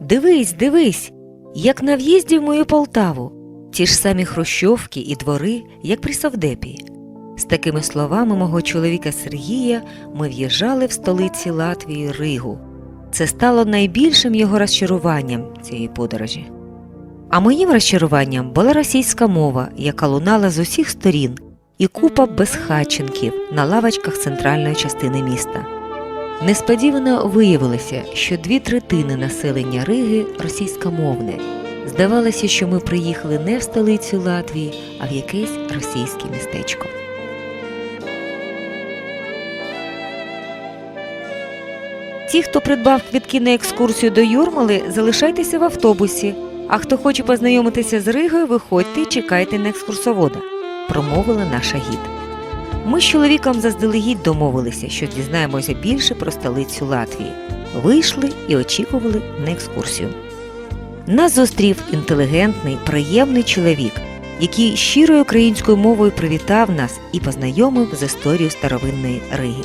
Дивись, дивись, як на в'їзді в мою Полтаву, ті ж самі хрущовки і двори, як при Совдепі. З такими словами мого чоловіка Сергія ми в'їжджали в столиці Латвії Ригу. Це стало найбільшим його розчаруванням цієї подорожі. А моїм розчаруванням була російська мова, яка лунала з усіх сторін, і купа безхатченків на лавочках центральної частини міста. Несподівано виявилося, що дві третини населення Риги російськомовне. Здавалося, що ми приїхали не в столицю Латвії, а в якесь російське містечко. Ті, хто придбав квітки на екскурсію до Юрмали, залишайтеся в автобусі. А хто хоче познайомитися з Ригою, виходьте і чекайте на екскурсовода, промовила наша гід. Ми з чоловіком заздалегідь домовилися, що дізнаємося більше про столицю Латвії. Вийшли і очікували на екскурсію. Нас зустрів інтелігентний, приємний чоловік, який щирою українською мовою привітав нас і познайомив з історією старовинної Риги.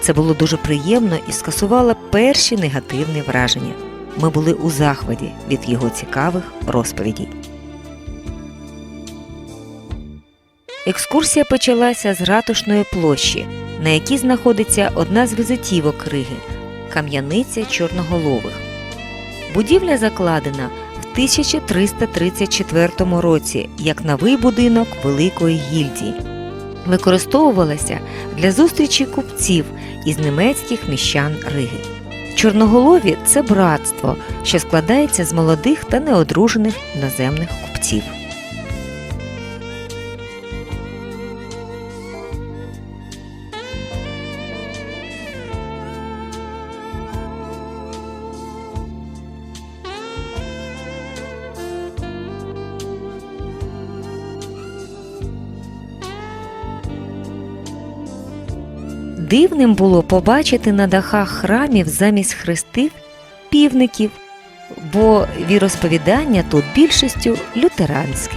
Це було дуже приємно і скасувало перші негативні враження. Ми були у захваті від його цікавих розповідей. Екскурсія почалася з ратушної площі, на якій знаходиться одна з візитівок Риги кам'яниця чорноголових. Будівля закладена в 1334 році як новий будинок Великої гільдії. Використовувалася для зустрічі купців із німецьких міщан Риги. Чорноголові це братство, що складається з молодих та неодружених іноземних купців. Дивним було побачити на дахах храмів замість хрестів півників, бо віросповідання тут більшістю лютеранське.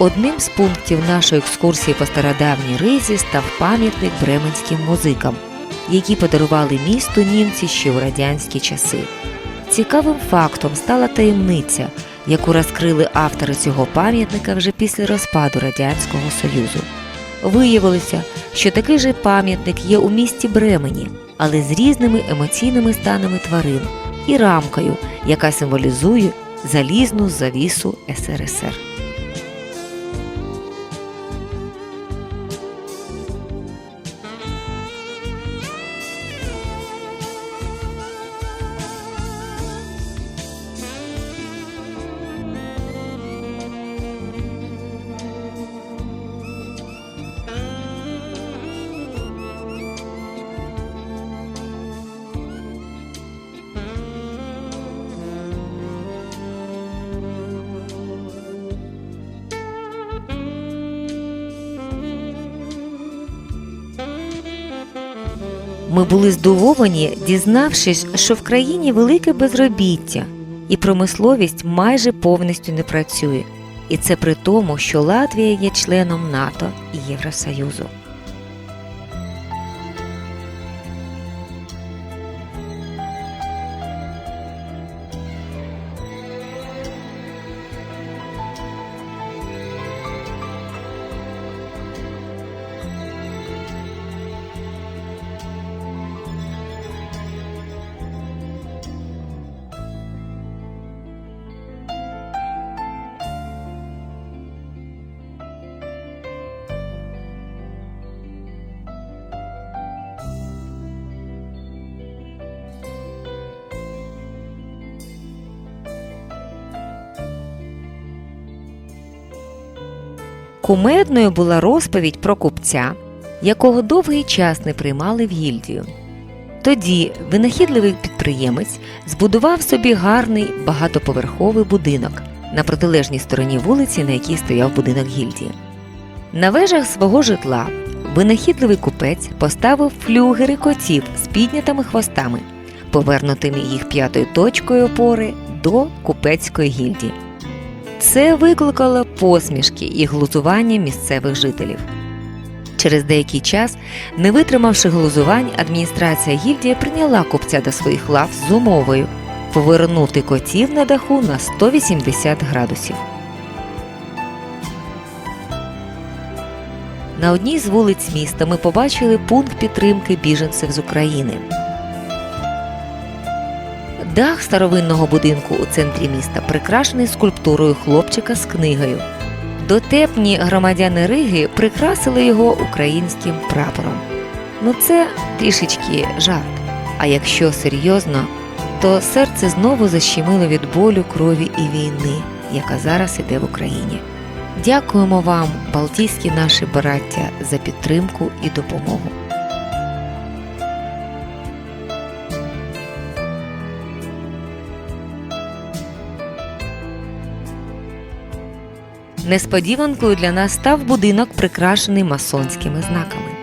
Одним з пунктів нашої екскурсії по стародавній ризі став пам'ятник бременським музикам, які подарували місту німці ще у радянські часи. Цікавим фактом стала таємниця, яку розкрили автори цього пам'ятника вже після розпаду Радянського Союзу. Виявилося, що такий же пам'ятник є у місті Бремені, але з різними емоційними станами тварин і рамкою, яка символізує залізну завісу СРСР. Ми були здивовані, дізнавшись, що в країні велике безробіття, і промисловість майже повністю не працює. І це при тому, що Латвія є членом НАТО і Євросоюзу. Кумедною була розповідь про купця, якого довгий час не приймали в гільдію. Тоді винахідливий підприємець збудував собі гарний багатоповерховий будинок на протилежній стороні вулиці, на якій стояв будинок гільдії. На вежах свого житла винахідливий купець поставив флюгери котів з піднятими хвостами, повернутими їх п'ятою точкою опори до купецької гільдії. Це викликало посмішки і глузування місцевих жителів. Через деякий час, не витримавши глузувань, адміністрація гільдії прийняла купця до своїх лав з умовою повернути котів на даху на 180 градусів. На одній з вулиць міста ми побачили пункт підтримки біженців з України. Дах старовинного будинку у центрі міста прикрашений скульптурою хлопчика з книгою. Дотепні громадяни Риги прикрасили його українським прапором. Ну це трішечки жарт. А якщо серйозно, то серце знову защемило від болю, крові і війни, яка зараз іде в Україні. Дякуємо вам, Балтійські наші браття, за підтримку і допомогу. Несподіванкою для нас став будинок, прикрашений масонськими знаками.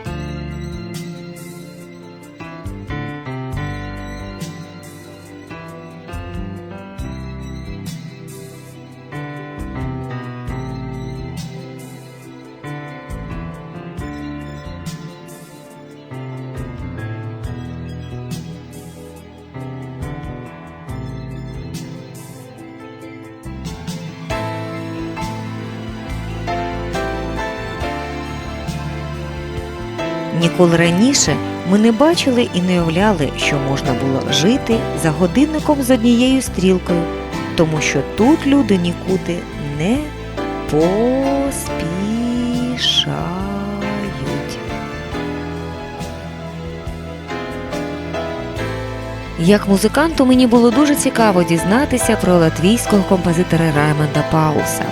Ніколи раніше ми не бачили і не уявляли, що можна було жити за годинником з однією стрілкою, тому що тут люди нікуди не поспішають. Як музиканту мені було дуже цікаво дізнатися про латвійського композитора Раймонда Пауса,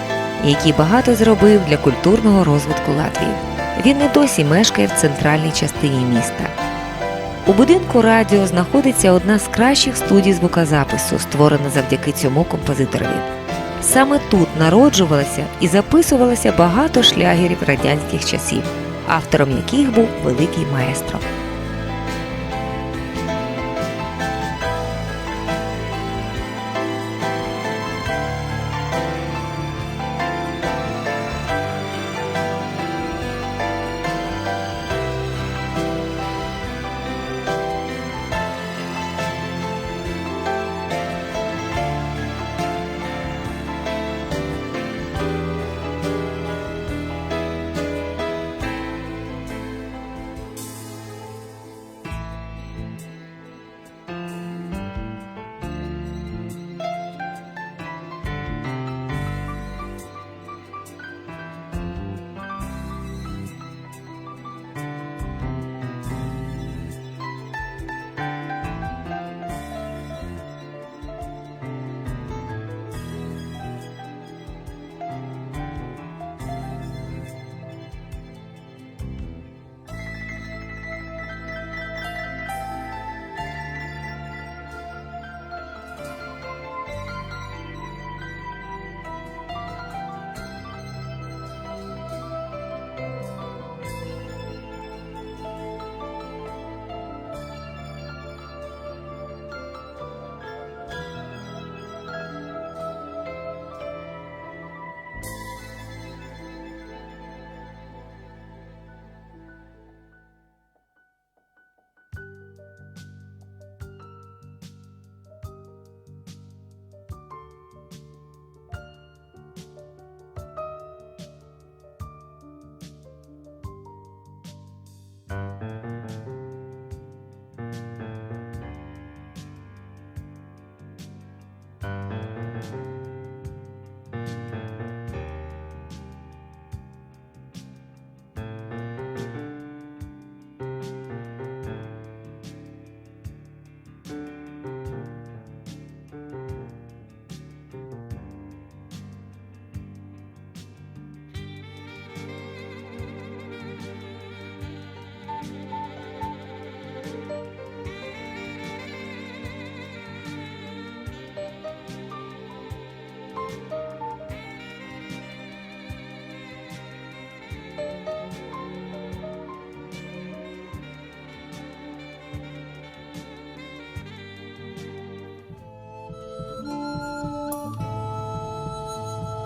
який багато зробив для культурного розвитку Латвії. Він не досі мешкає в центральній частині міста. У будинку радіо знаходиться одна з кращих студій звукозапису, створена завдяки цьому композиторові. Саме тут народжувалося і записувалося багато шлягерів радянських часів, автором яких був великий маестро.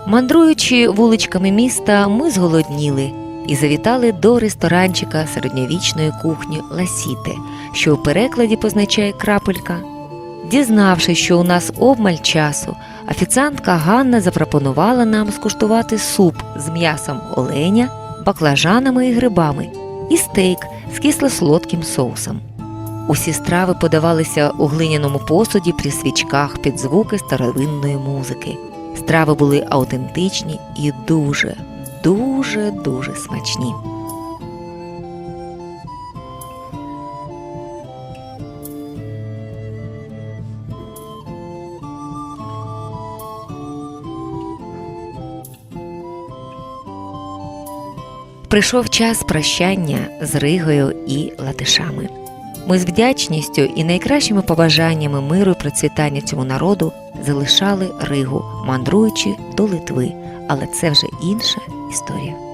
Мандруючи вуличками міста, ми зголодніли і завітали до ресторанчика середньовічної кухні Ласіте, що у перекладі позначає крапелька. Дізнавшись, що у нас обмаль часу, офіціантка Ганна запропонувала нам скуштувати суп з м'ясом оленя, баклажанами і грибами і стейк з кисло-солодким соусом. Усі страви подавалися у глиняному посуді при свічках під звуки старовинної музики. Страви були аутентичні і дуже, дуже, дуже смачні. Прийшов час прощання з Ригою і латишами. Ми з вдячністю і найкращими побажаннями миру і процвітання цьому народу залишали Ригу, мандруючи до Литви, але це вже інша історія.